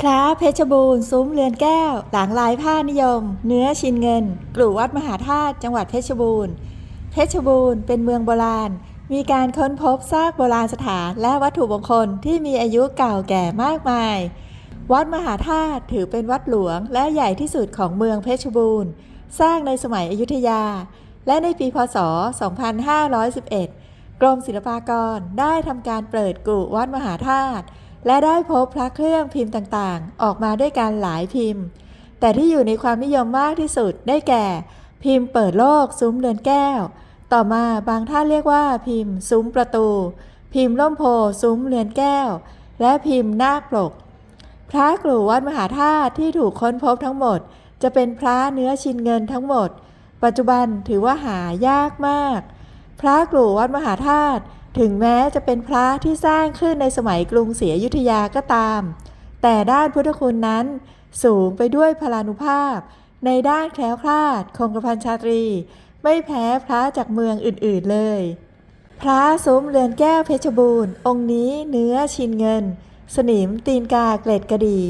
พระเพชรบูรณ์ซุ้มเรือนแก้ว หลังลายผ้านิยม เนื้อชินเงิน กลุ่วัดมหาธาตุจังหวัดเพชรบูรณ์ เพชรบูรณ์เป็นเมืองโบราณ มีการค้นพบซากโบราณสถานและวัตถุมงคลที่มีอายุเก่าแก่มากมาย วัดมหาธาตุถือเป็นวัดหลวงและใหญ่ที่สุดของเมืองเพชรบูรณ์ สร้างในสมัยอยุธยา และในปีพศ 2511 กรมศิลปากรได้ทำการเปิดกุวัดมหาธาตุ และได้พบพระเครื่องพิมพ์ต่างๆ ออกมาด้วยกันหลายพิมพ์ แต่ที่อยู่ในความนิยมมากที่สุดได้แก่ พิมพ์เปิดโลกซุ้มเรือนแก้ว ต่อมาบางท่านเรียกว่าพิมพ์ซุ้มประตู พิมพ์ล่มโพซุ้มเรือนแก้ว และพิมพ์นาคปลก พระกลุ่วัดมหาธาตุที่ถูกค้นพบทั้งหมด จะเป็นพระเนื้อชินเงินทั้งหมด ปัจจุบันถือว่าหายากมาก พระกลุ่วัดมหาธาตุ ถึงแม้จะเป็นพระที่สร้างขึ้นในสมัยกรุงศรีอยุธยาก็ตาม แต่ด้านพุทธคุณนั้นสูงไปด้วยพลานุภาพ ในด้านแคล้วคลาดคงกระพันชาตรี ไม่แพ้พระจากเมืองอื่นๆเลย พระซุ้มเรือนแก้วเพชรบูรณ์ องค์นี้เนื้อชินเงิน สนิมตีนกาเกล็ดกระดี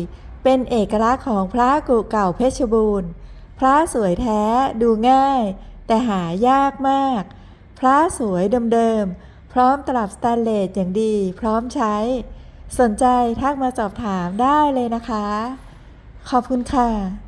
เป็นเอกลักษณ์ของพระกุเก่าเพชรบูรณ์ พระสวยแท้ดูง่าย แต่หายากมาก พระสวยเดิมๆ ร้อมตลับสแตนเลสอย่างดี พร้อมใช้ สนใจทักมาสอบถามได้เลยนะคะ ขอบคุณค่ะ